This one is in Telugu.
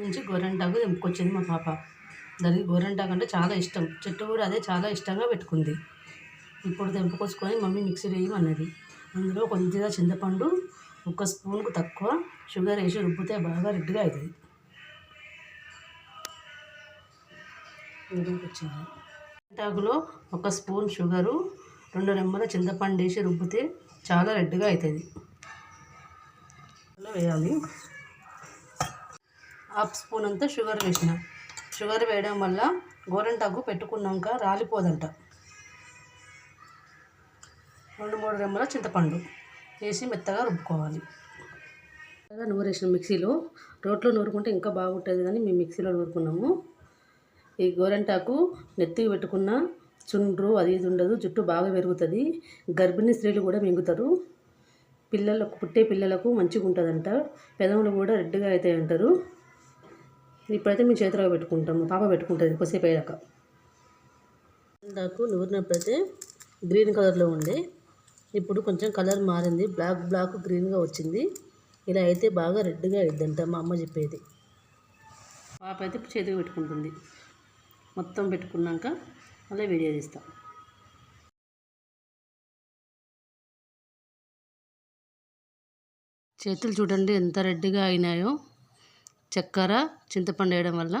నుంచి గోరంటాకు తెంపుకొచ్చింది మా పాప. దానికి గోరంటాకు అంటే చాలా ఇష్టం. చెట్టు కూడా అదే చాలా ఇష్టంగా పెట్టుకుంది. ఇప్పుడు తెంపుకొచ్చుకొని మమ్మీ మిక్సీ వేయమన్నది. అందులో కొద్దిగా చింతపండు ఒక స్పూన్కు తక్కువ షుగర్ వేసి రుబ్బితే బాగా రెడ్గా అవుతుంది ఇందులోకి వచ్చింది ఒక స్పూన్ షుగరు రెండు రెమ్మల చింతపండు వేసి రుబ్బితే చాలా రెడ్గా అవుతుంది వేయాలి. హాఫ్ స్పూన్ అంతా షుగర్ వేసిన. షుగర్ వేయడం వల్ల గోరంటాకు పెట్టుకున్నాక రాలిపోదంట. రెండు మూడు రెమ్మల చింతపండు వేసి మెత్తగా రుబ్బుకోవాలి. మెత్తగా నూరేసిన మిక్సీలో రోట్లో నూరుకుంటే ఇంకా బాగుంటుంది కానీ మేము మిక్సీలో నూరుకున్నాము. ఈ గోరంటాకు నెత్తికి పెట్టుకున్న చుండ్రు అది ఇది ఉండదు జుట్టు బాగా పెరుగుతుంది. గర్భిణీ స్త్రీలు కూడా మింగుతారు. పిల్లలకు పుట్టే పిల్లలకు మంచిగా ఉంటుందంట పెదవులు కూడా రెడ్గా అవుతాయి అంటారు ఇప్పుడైతే మేము చేతిలో పెట్టుకుంటాము పాప పెట్టుకుంటుంది కొద్దిసేపు అయ్యాక. నాకు నూరినప్పుడైతే గ్రీన్ కలర్లో ఉండే. ఇప్పుడు కొంచెం కలర్ మారింది బ్లాక్ బ్లాక్ గ్రీన్గా వచ్చింది. ఇలా అయితే బాగా రెడ్గా అయిద్దంట మా అమ్మ చెప్పేది. పాప అయితే చేతికి పెట్టుకుంటుంది. మొత్తం పెట్టుకున్నాక అలా వీడియో తీస్తాం. చేతులు చూడండి ఎంత రెడ్డిగా అయినాయో. చక్కెర చింతపండు వేయడం వల్ల